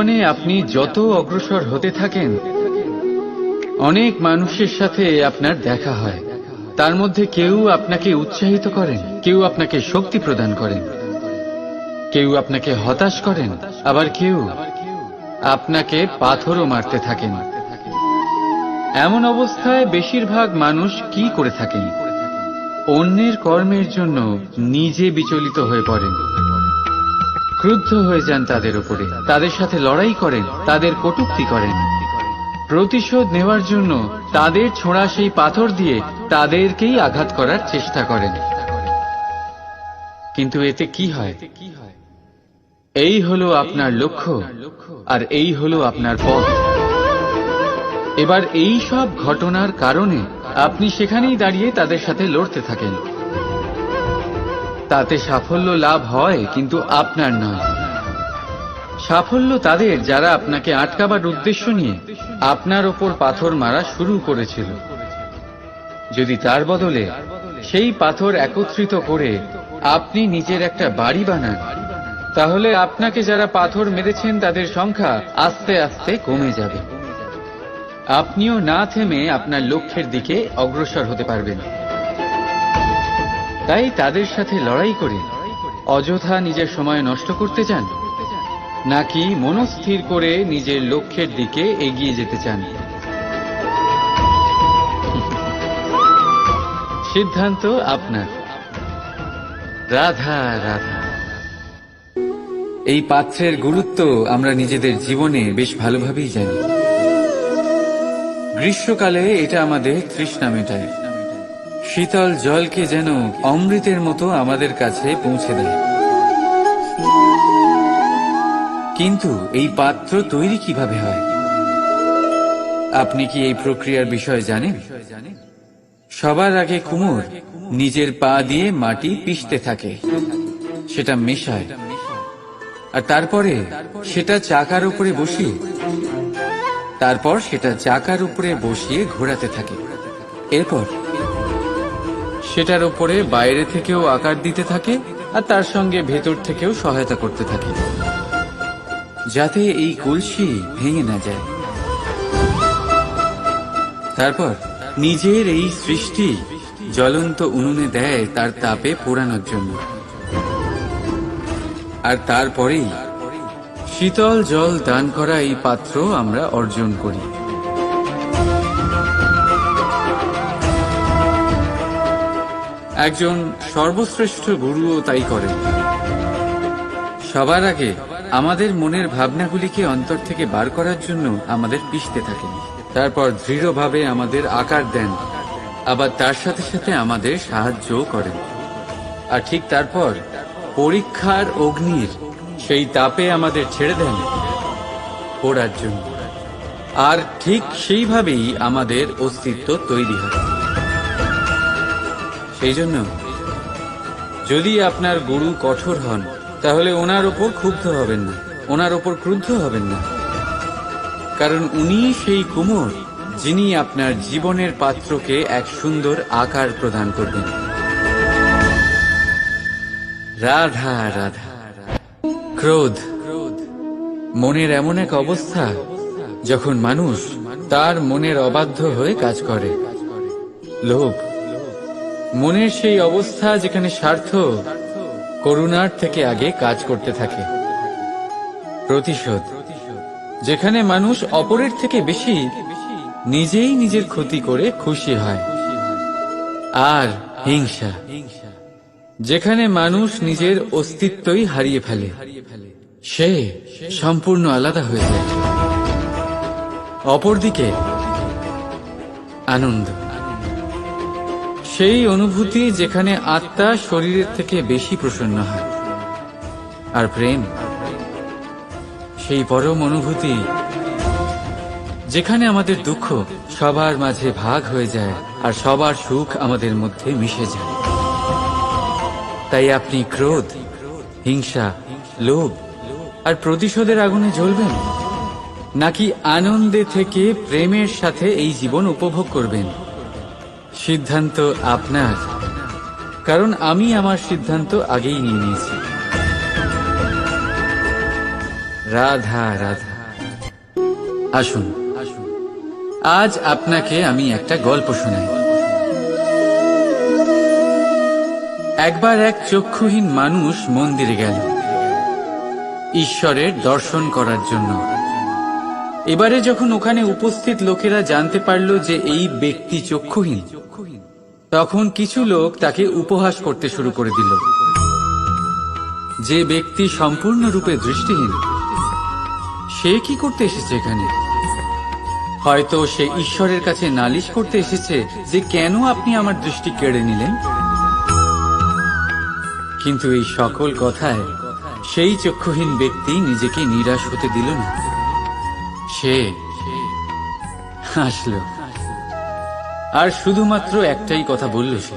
জীবনে আপনি যত অগ্রসর হতে থাকেন, অনেক মানুষের সাথে আপনার দেখা হয়। তার মধ্যে কেউ আপনাকে উৎসাহিত করেন, কেউ আপনাকে শক্তি প্রদান করেন, কেউ আপনাকে হতাশ করেন, আবার কেউ আপনাকে পাথরও মারতে থাকেন। এমন অবস্থায় বেশিরভাগ মানুষ কি করে থাকেন? অন্যের কর্মের জন্য নিজে বিচলিত হয়ে পড়েন। ক্রুদ্ধ হয়ে যান তাদের উপরে। তাদের সাথে লড়াই করেন, তাদের কটূক্তি করেন। প্রতিশোধ নেওয়ার জন্য তাদের ছোঁড়া সেই পাথর দিয়ে তাদেরকেই আঘাত করার চেষ্টা করেন। কিন্তু এতে কি হয়? এই হলো আপনার লক্ষ্য, আর এই হলো আপনার পথ। এবার এই সব ঘটনার কারণে আপনি সেখানেই দাঁড়িয়ে তাদের সাথে লড়তে থাকেন। তাতে সাফল্য লাভ হয়, কিন্তু আপনার নয় সাফল্য তাদের যারা আপনাকে আটকাবার উদ্দেশ্য নিয়ে আপনার ওপর পাথর মারা শুরু করেছিল। যদি তার বদলে সেই পাথর একত্রিত করে আপনি নিজের একটা বাড়ি বানান, তাহলে আপনাকে যারা পাথর মেরেছেন তাদের সংখ্যা আস্তে আস্তে কমে যাবে। আপনিও না থেমে আপনার লক্ষ্যের দিকে অগ্রসর হতে পারবেন। তাই তাদের সাথে লড়াই করে অযথা নিজের সময় নষ্ট করতে চান, নাকি মনস্থির করে নিজের লক্ষ্যের দিকে এগিয়ে যেতে চান? সিদ্ধান্ত আপনার। রাধা রাধা। এই পাত্রের গুরুত্ব আমরা নিজেদের জীবনে বেশ ভালোভাবেই জানি। গ্রীষ্মকালে এটা আমাদের তৃষ্ণা মেটায়। শীতল জলকে যেন অমৃতের মতো আমাদের কাছে পৌঁছে দেয়। কিন্তু এই পাত্র তৈরি কীভাবে হয়? আপনি কি এই প্রক্রিয়ার বিষয়ে জানেন? সবার আগে কুমোর নিজের পা দিয়ে মাটি পিষতে থাকে। সেটা মেশায়। আর তারপরে সেটা চাকার উপরে বসিয়ে, তারপর সেটা চাকার উপরে বসিয়ে ঘোরাতে থাকে। এরপর সেটার উপরে বাইরে থেকেও আকার দিতে থাকে আর তার সঙ্গে ভেতর থেকেও সহায়তা করতে থাকে, যাতে এই কলসি ভেঙে না যায়। তারপর নিজের এই সৃষ্টি জ্বলন্ত উনুনে দেয় তার তাপে পোড়ানোর জন্য। আর তারপরেই শীতল জল দান করা এই পাত্র আমরা অর্জন করি। একজন সর্বশ্রেষ্ঠ গুরুও তাই করেন সবার আগে আমাদের মনের ভাবনাগুলিকে অন্তর থেকে বার করার জন্য আমাদের পিষতে থাকেন। তারপর দৃঢ়ভাবে আমাদের আকার দেন। আবার তার সাথে সাথে আমাদের সাহায্যও করেন। আর ঠিক তারপর পরীক্ষার অগ্নির সেই তাপে আমাদের ছেড়ে দেন পড়ার জন্য। আর ঠিক সেইভাবেই আমাদের অস্তিত্ব তৈরি হয়। সেই জন্য। যদি আপনার গুরু কঠোর হন, তাহলে ওনার ওপর ক্ষুব্ধ হবেন না, ওনার ওপর ক্রুদ্ধ হবেন না। কারণ উনি সেই কুমোর, যিনি আপনার জীবনের পাত্রকে এক সুন্দর আকার প্রদান করবেন। রাধা রাধা। ক্রোধ। মনের এমন এক অবস্থা, যখন মানুষ তার মনের অবাধ্য হয়ে কাজ করে। লোভ। মনের সেই অবস্থা যেখানে স্বার্থ করুণার থেকে আগে কাজ করতে থাকে। প্রতিশোধ, যেখানে মানুষ অপরের থেকে বেশি নিজেই নিজের ক্ষতি করে খুশি হয়। আর হিংসা, যেখানে মানুষ নিজের অস্তিত্বই হারিয়ে ফেলে। সে সম্পূর্ণ আলাদা হয়ে যায়। অপরদিকে আনন্দ। সেই অনুভূতি যেখানে আত্মা শরীরের থেকে বেশি প্রসন্ন হয়। আর প্রেম, সেই পরম অনুভূতি যেখানে আমাদের দুঃখ সবার মাঝে ভাগ হয়ে যায় আর সবার সুখ আমাদের মধ্যে মিশে যায়। তাই আপনি ক্রোধ, হিংসা, লোভ আর প্রতিশোধের আগুনে জ্বলবেন? নাকি আনন্দে থেকে প্রেমের সাথে এই জীবন উপভোগ করবেন? সিদ্ধান্ত আপনার। কারণ আমি আমার সিদ্ধান্ত আগেই নিয়ে নিয়েছি। রাধা রাধা। আসুন। আজ আপনাকে আমি একটা গল্প শোনাই। একবার এক চক্ষুহীন মানুষ মন্দিরে গেল। ঈশ্বরের দর্শন করার জন্য। এবারে যখন ওখানে উপস্থিত লোকেরা জানতে পারল যে এই ব্যক্তি চক্ষুহীন তখন কিছু লোক তাকে উপহাস করতে শুরু করে দিল। যে ব্যক্তি সম্পূর্ণরূপে দৃষ্টিহীন, সে কি করতে এসেছে এখানে? হয়তো সে ঈশ্বরের কাছে নালিশ করতে এসেছে যে কেন আপনি আমার দৃষ্টি কেড়ে নিলেন। কিন্তু এই সকল কথায় সেই চক্ষুহীন ব্যক্তি নিজেকে নিরাশ হতে দিল না। সে হাসল আর শুধুমাত্র একটাই কথা বলল সে।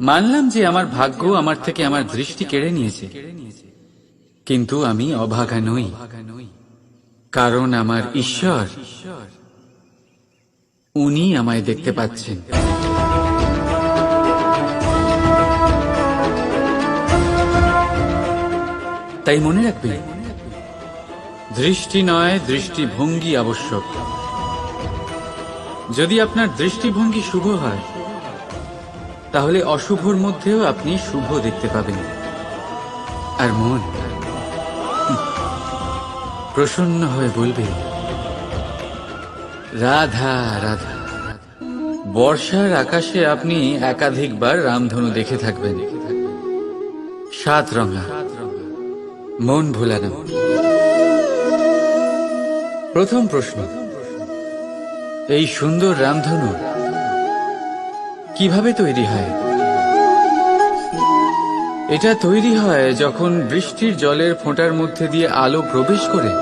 মানলাম যে আমার ভাগ্য আমার থেকে আমার দৃষ্টি কেড়ে নিয়েছে। কিন্তু আমি অভাগা নই। কারণ আমার ঈশ্বর উনি আমায় দেখতে পাচ্ছেন। তাই মনে রাখবে, দৃষ্টি নয় দৃষ্টিভঙ্গি আবশ্যক। যদি আপনার দৃষ্টিভঙ্গি শুভ হয়, তাহলে অশুভর মধ্যেও আপনি শুভ দেখতে পাবেন। আর মন প্রসন্ন হয়ে বলবে, রাধা রাধা, বর্ষার আকাশে আপনি একাধিকবার রামধনু দেখে থাকবেন। সাত রঙা, মন ভোলানো। প্রথম প্রশ্ন এই সুন্দর রামধনু কীভাবে তৈরি হয়? এটা তৈরি হয় যখন বৃষ্টির জলের ফোঁটার মধ্যে দিয়ে আলো প্রবেশ করে।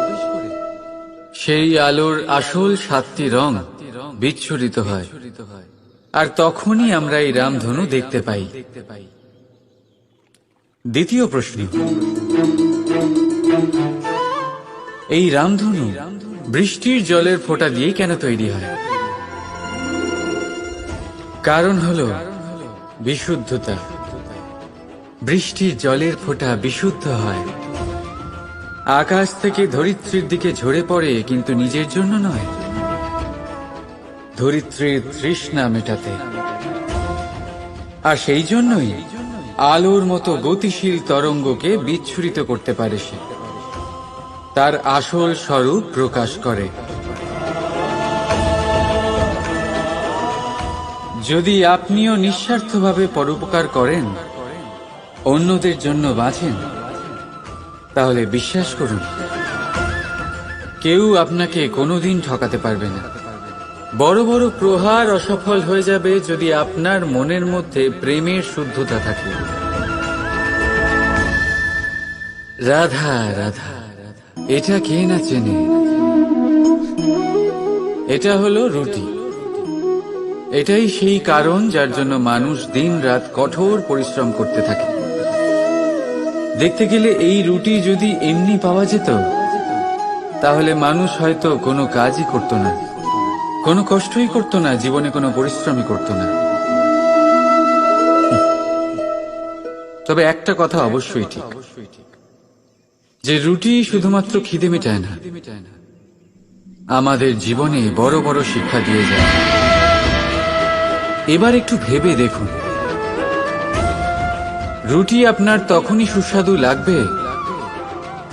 সেই আলোর আসল সাতটি রং বিচ্ছুরিত হয়। আর তখনই আমরা এই রামধনু দেখতে পাই। দ্বিতীয় প্রশ্ন। এই রামধনু বৃষ্টির জলের ফোঁটা দিয়ে কেন তৈরি হয়? কারণ হল বিশুদ্ধতা। বৃষ্টির জলের ফোঁটা বিশুদ্ধ হয়। আকাশ থেকে ধরিত্রীর দিকে ঝরে পড়ে কিন্তু নিজের জন্য নয়। ধরিত্রীর তৃষ্ণা মেটাতে। আর সেই জন্যই আলোর মতো গতিশীল তরঙ্গকে বিচ্ছুরিত করতে পারে সে। তার আসল স্বরূপ প্রকাশ করে। যদি আপনিও নিঃস্বার্থভাবে পরোপকার করেন, অন্যদের জন্য বাঁচেন, তাহলে বিশ্বাস করুন, কেউ আপনাকে কোনোদিন ঠকাতে পারবে না। বড় বড় প্রহার অসফল হয়ে যাবে যদি আপনার মনের মধ্যে প্রেমের শুদ্ধতা থাকে। রাধা রাধা। এটা কে না চেনে? এটা হলো রুটি। এটাই সেই কারণ যার জন্য মানুষ দিন রাত কঠোর পরিশ্রম করতে থাকে। দেখতে গেলে এই রুটি যদি এমনি পাওয়া যেত, তাহলে মানুষ হয়তো কোনো কাজই করত না, কোনো কষ্টই করত না, জীবনে কোনো পরিশ্রমই করত না। তবে একটা কথা অবশ্যই ঠিক। যে রুটি শুধুমাত্র খিদে মেটায় না, আমাদের জীবনে বড় বড় শিক্ষা দিয়ে যায়। এবার একটু ভেবে দেখুন। রুটি আপনার তখনই সুস্বাদু লাগবে।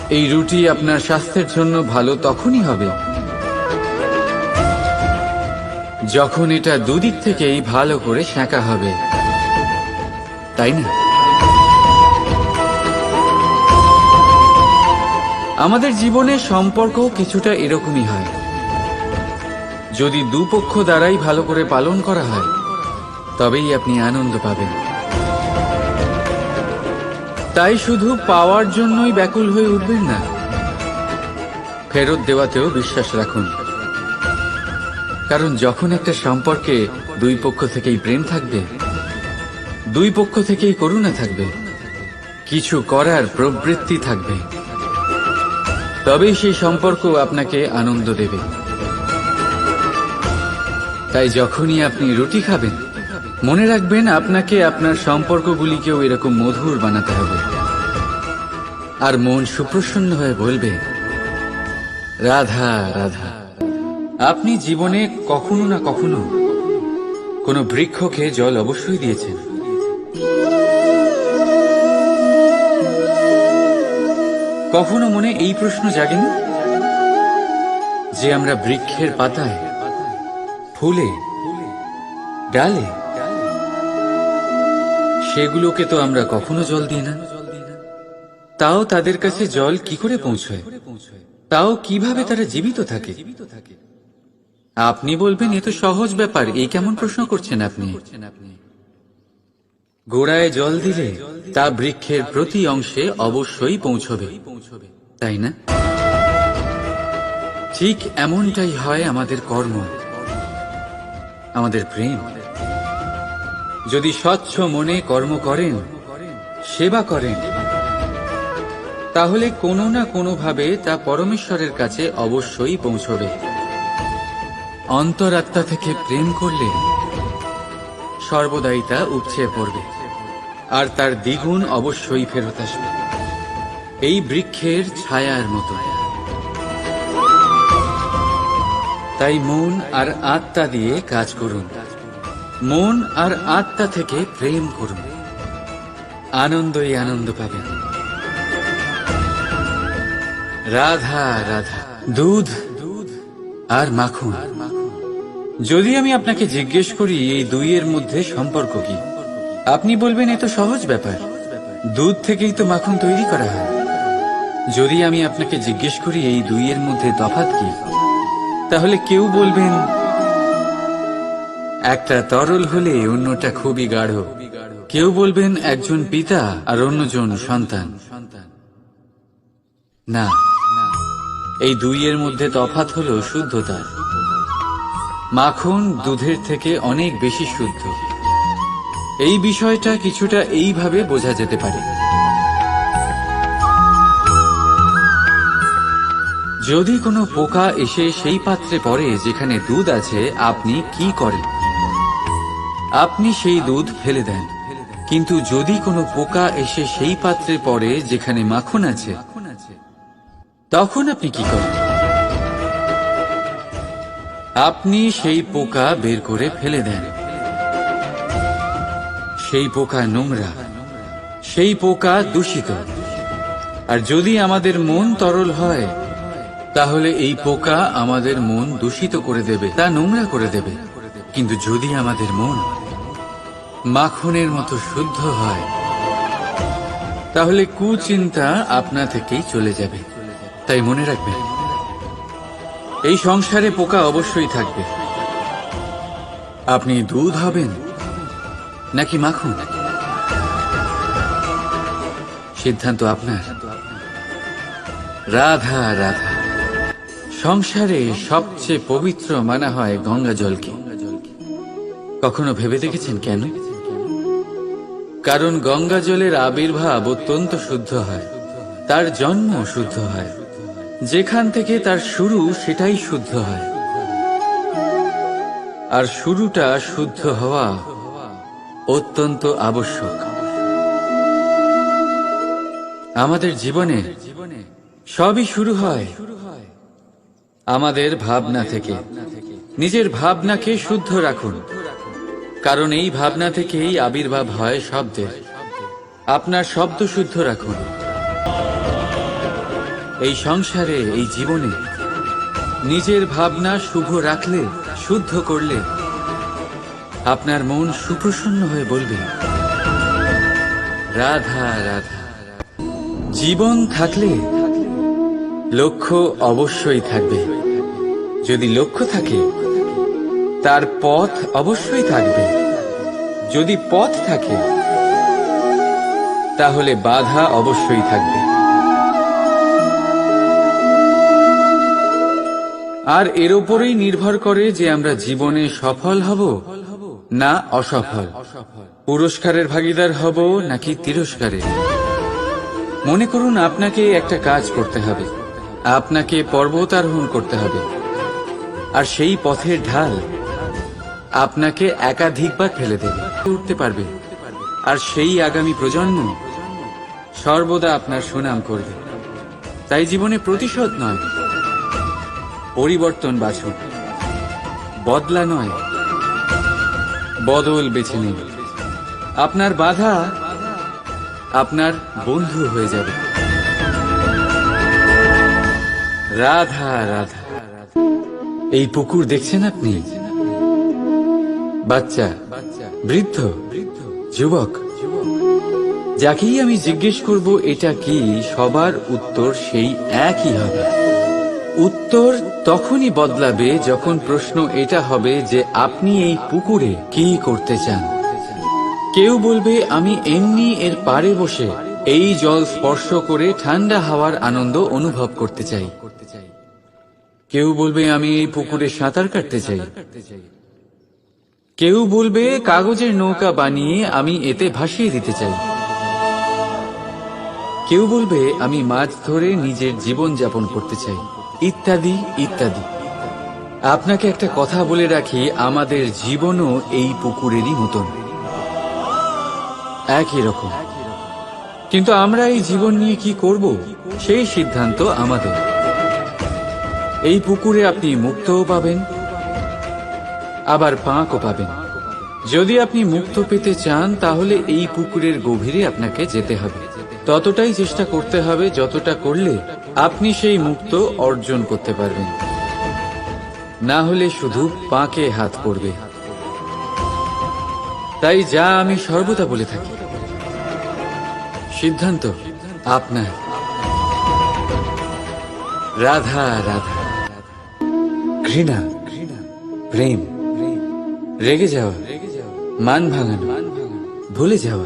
এই রুটি আপনার স্বাস্থ্যের জন্য ভালো তখনই হবে। যখন এটা দুদিক থেকেই ভালো করে সেঁকা হবে। তাই না? আমাদের জীবনে সম্পর্ক কিছুটা এরকমই হয়। যদি দুপক্ষ দ্বারাই ভালো করে পালন করা হয়, তবেই আপনি আনন্দ পাবেন। তাই শুধু পাওয়ার জন্যই ব্যাকুল হয়ে উঠবেন না, ফেরত দেওয়াতেও বিশ্বাস রাখুন। কারণ যখন একটা সম্পর্কে দুই পক্ষ থেকেই প্রেম থাকবে, দুই পক্ষ থেকেই করুণা থাকবে, কিছু করার প্রবৃত্তি থাকবে। তবেই সেই সম্পর্ক আপনাকে আনন্দ দেবে। তাই যখনই আপনি রুটি খাবেন, মনে রাখবেন আপনাকে আপনার সম্পর্কগুলিকেও এরকম মধুর বানাতে হবে। আর মন সুপ্রসন্ন হয়ে বলবে, রাধা রাধা, আপনি জীবনে কখনো না কখনো কোনো বৃক্ষকে জল অবশ্যই দিয়েছেন। কখনো মনে এই প্রশ্ন জাগেনি? যে আমরা বৃক্ষের পাতায়, ফুলে, ডালে, সেগুলোকে তো আমরা কখনো জল দিই না। তাও তাদের কাছে জল কি করে পৌঁছয়? তাও কীভাবে তারা জীবিত থাকে? আপনি বলবেন, এ তো সহজ ব্যাপার। এই কেমন প্রশ্ন করছেন আপনি? গোড়ায় জল দিলে তা বৃক্ষের প্রতি অংশে অবশ্যই পৌঁছবে। তাই না? ঠিক এমনটাই হয় আমাদের কর্ম, আমাদের প্রেম। যদি স্বচ্ছ মনে কর্ম করেন, সেবা করেন, তাহলে কোনো না কোনোভাবে তা পরমেশ্বরের কাছে অবশ্যই পৌঁছবে। অন্তরাত্মা থেকে প্রেম করলে সর্বদাই তা উপচে পড়বে। আর তার দ্বিগুণ অবশ্যই ফেরত আসবে। এই বৃক্ষের ছায়ার মতো তাই মন আর আত্মা দিয়ে কাজ করুন। মন আর আত্মা থেকে প্রেম করুন। আনন্দই আনন্দ পাবেন। রাধা রাধা। দুধ দুধ আর মাখন। যদি আমি আপনাকে জিজ্ঞেস করি, এই দুইয়ের মধ্যে সম্পর্ক কি? আপনি বলবেন, এ তো সহজ ব্যাপার। দুধ থেকেই তো মাখন তৈরি করা হয়। যদি আমি আপনাকে জিজ্ঞেস করি, এই দুইয়ের মধ্যে তফাত কি? তাহলে কেউ বলবেন, একটা তরল হলে অন্যটা খুবই গাঢ়। কেউ বলবেন, একজন পিতা আর অন্যজন সন্তান। না। এই দুইয়ের মধ্যে তফাৎ হলো শুদ্ধতা। মাখন দুধের থেকে অনেক বেশি শুদ্ধ। এই বিষয়টা কিছুটা এইভাবে বোঝা যেতে পারে। যদি কোনো পোকা এসে সেই পাত্রে পড়ে যেখানে দুধ আছে, আপনি কি করেন? আপনি সেই দুধ ফেলে দেন। কিন্তু যদি কোনো পোকা এসে সেই পাত্রে পড়ে যেখানে মাখন আছে, তখন আপনি কি করেন? আপনি সেই পোকা বের করে ফেলে দেন। সেই পোকা নোংরা, সেই পোকা দূষিত। আর যদি আমাদের মন তরল হয়, তাহলে এই পোকা আমাদের মন দূষিত করে দেবে, তা নোংরা করে দেবে। কিন্তু যদি আমাদের মন মাখনের মতো শুদ্ধ হয়, তাহলে কুচিন্তা আপনা থেকেই চলে যাবে। তাই মনে রাখবেন, এই সংসারে পোকা অবশ্যই থাকবে। আপনি দুধ হবেন নাকি মাখন? সিদ্ধান্ত আপনার। রাধা রাধা। সংসারে সবচেয়ে পবিত্র মানা হয় গঙ্গা জলকে। কখনো ভেবে দেখেছেন কেন? কারণ গঙ্গা জলের আবির্ভাব অত্যন্ত শুদ্ধ হয়। তার জন্ম শুদ্ধ হয়। যেখান থেকে তার শুরু, সেটাই শুদ্ধ হয়। আর শুরুটা শুদ্ধ হওয়া অত্যন্ত আবশ্যক। আমাদের জীবনে সবই শুরু হয় আমাদের ভাবনা থেকে। নিজের ভাবনাকে শুদ্ধ রাখুন। কারণ এই ভাবনা থেকেই আবির্ভাব হয় শব্দের। আপনার শব্দ শুদ্ধ রাখুন। এই সংসারে, এই জীবনে নিজের ভাবনা শুভ রাখলে, শুদ্ধ করলে আপনার মন সুপ্রসন্ন হয়ে বলবে, রাধা রাধা জীবন থাকলে লক্ষ্য অবশ্যই থাকবে। যদি লক্ষ্য থাকে, তার পথ অবশ্যই থাকবে। যদি পথ থাকে, তাহলে বাধা অবশ্যই থাকবে। আর এর উপরেই নির্ভর করে যে আমরা জীবনে সফল হব না অসফল। পুরস্কারের ভাগিদার হব নাকি তিরস্কারের মনে করুন আপনাকে একটা কাজ করতে হবে। আপনাকে পর্বত আরোহণ করতে হবে। আর সেই পথের ঢাল আপনাকে একাধিকবার ফেলে দেবে। উঠতে পারবে। আর সেই আগামী প্রজন্ম সর্বদা আপনার সুনাম করবে। তাই জীবনে প্রতিশোধ নয়, পরিবর্তন বাছুন বদলা নয়। বদল বেছে নিন। আপনার বাধা আপনার বন্ধু হয়ে যাবে। রাধা রাধা এই পুকুর দেখছেন আপনি? বাচ্চা, বৃদ্ধ, যুবক। যাকেই আমি জিজ্ঞেস করব, এটা কি? সবার উত্তর সেই একই হবে। উত্তর তখনই বদলাবে যখন প্রশ্ন এটা হবে যে আপনি এই পুকুরে কি করতে চান। কেউ বলবে, আমি এমনি এর পাড়ে বসে এই জল স্পর্শ করে ঠান্ডা হাওয়ার আনন্দ অনুভব করতে চাই। কেউ বলবে, আমি এই পুকুরে সাঁতার কাটতে চাই। কেউ বলবে, কাগজের নৌকা বানিয়ে আমি এতে ভাসিয়ে দিতে চাই। কেউ বলবে, আমি মাছ ধরে নিজের জীবন যাপন করতে চাই। ইত্যাদি ইত্যাদি। আপনাকে একটা কথা বলে রাখি, আমাদের জীবনও এই পুকুরেরই মতন। একই রকম। কিন্তু আমরা এই জীবন নিয়ে কি করব? সেই সিদ্ধান্ত আমাদের। এই পুকুরে আপনি মুক্তও পাবেন, আবার পাঁকও পাবেন। যদি আপনি মুক্ত পেতে চান, তাহলে এই পুকুরের গভীরে আপনাকে যেতে হবে। ততটাই চেষ্টা করতে হবে, যতটা করলে আপনি সেই মুক্ত অর্জন করতে পারবেন। না হলে শুধু পাকে হাত পড়বে। তাই যা আমি সর্বদা বলে থাকি। সিদ্ধান্ত আপনার। রাধা রাধা। ঘৃণা, প্রেম। রেগে যাওয়া, মান ভাঙানো, ভুলে যাওয়া,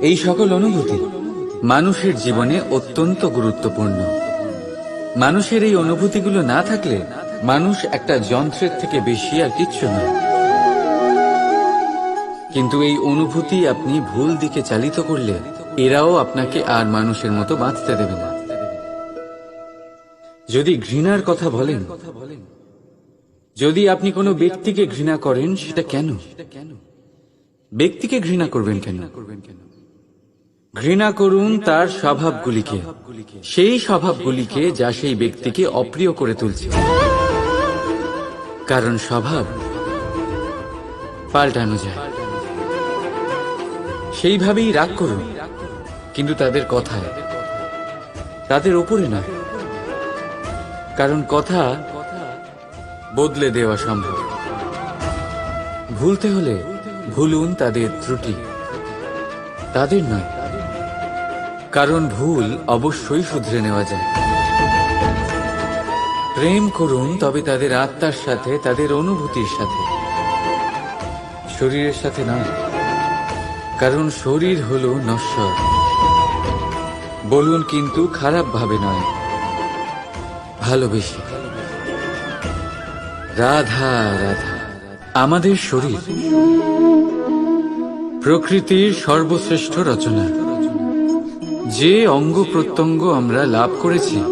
এই সকল অনুভূতি মানুষের জীবনে অত্যন্ত গুরুত্বপূর্ণ। মানুষের এই অনুভূতিগুলো না থাকলে মানুষ একটা যন্ত্রের থেকে বেশি আর কিচ্ছু নয় কিন্তু এই অনুভূতি আপনি ভুল দিকে চালিত করলে এরাও আপনাকে আর মানুষের মতো বাঁচতে দেবে না। যদি ঘৃণার কথা বলেন, যদি আপনি কোনো ব্যক্তিকে ঘৃণা করেন, সেটা কেন? ব্যক্তিকে ঘৃণা করবেন কেন? ঘৃণা করুন তার স্বভাবগুলিকে। সেই স্বভাবগুলিকে যা সেই ব্যক্তিকে অপ্রিয় করে তুলছে। কারণ স্বভাব পাল্টানো যায়। সেইভাবেই রাগ করুন, কিন্তু তাদের কথায় তাদের ওপরে না। কারণ কথা বদলে দেওয়া সম্ভব। ভুলতে হলে ভুলুন তাদের ত্রুটি। তাদের নয় কারণ ভুল অবশ্যই শুধরে নেওয়া যায়। প্রেম করুন, তবে তাদের আত্মার সাথে, তাদের অনুভূতির সাথে। শরীরের সাথে নয়, কারণ শরীর হল নশ্বর। বলুন কিন্তু খারাপ ভাবে নয়, ভালোবেসে। রাধা রাধা, আমাদের শরীর। প্রকৃতির সর্বশ্রেষ্ঠ রচনা। যে অঙ্গ প্রত্যঙ্গ আমরা লাভ করেছি,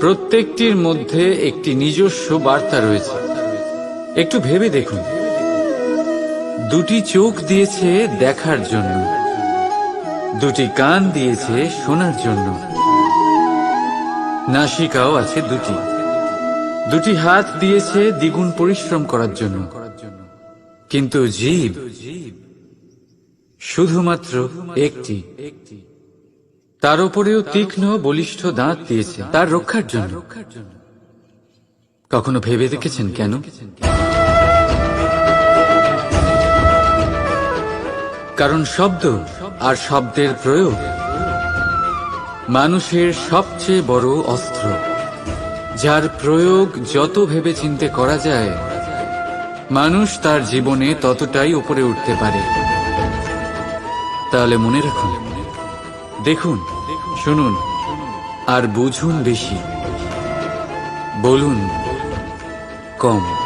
প্রত্যেকটির মধ্যে একটি নিজস্ব বার্তা রয়েছে। একটু ভেবে দেখুন। দুটি চোখ দিয়েছে দেখার জন্য। দুটি কান দিয়েছে শোনার জন্য। নাসিকাও আছে দুটি। দুটি হাত দিয়েছে দ্বিগুণ পরিশ্রম করার জন্য। কিন্তু জীব শুধুমাত্র একটি। তার উপরেও তীক্ষ্ণ, বলিষ্ঠ দাঁত দিয়েছে। তার রক্ষার জন্য। কখনো ভেবে দেখেছেন কেন? কারণ শব্দ আর শব্দের প্রয়োগ মানুষের সবচেয়ে বড় অস্ত্র। যার প্রয়োগ যত ভেবে চিনতে করা যায়, মানুষ তার জীবনে ততটাই উপরে উঠতে পারে। তাহলে মনে রাখুন, দেখুন। শুনুন আর বুঝুন বেশি। বলুন কম।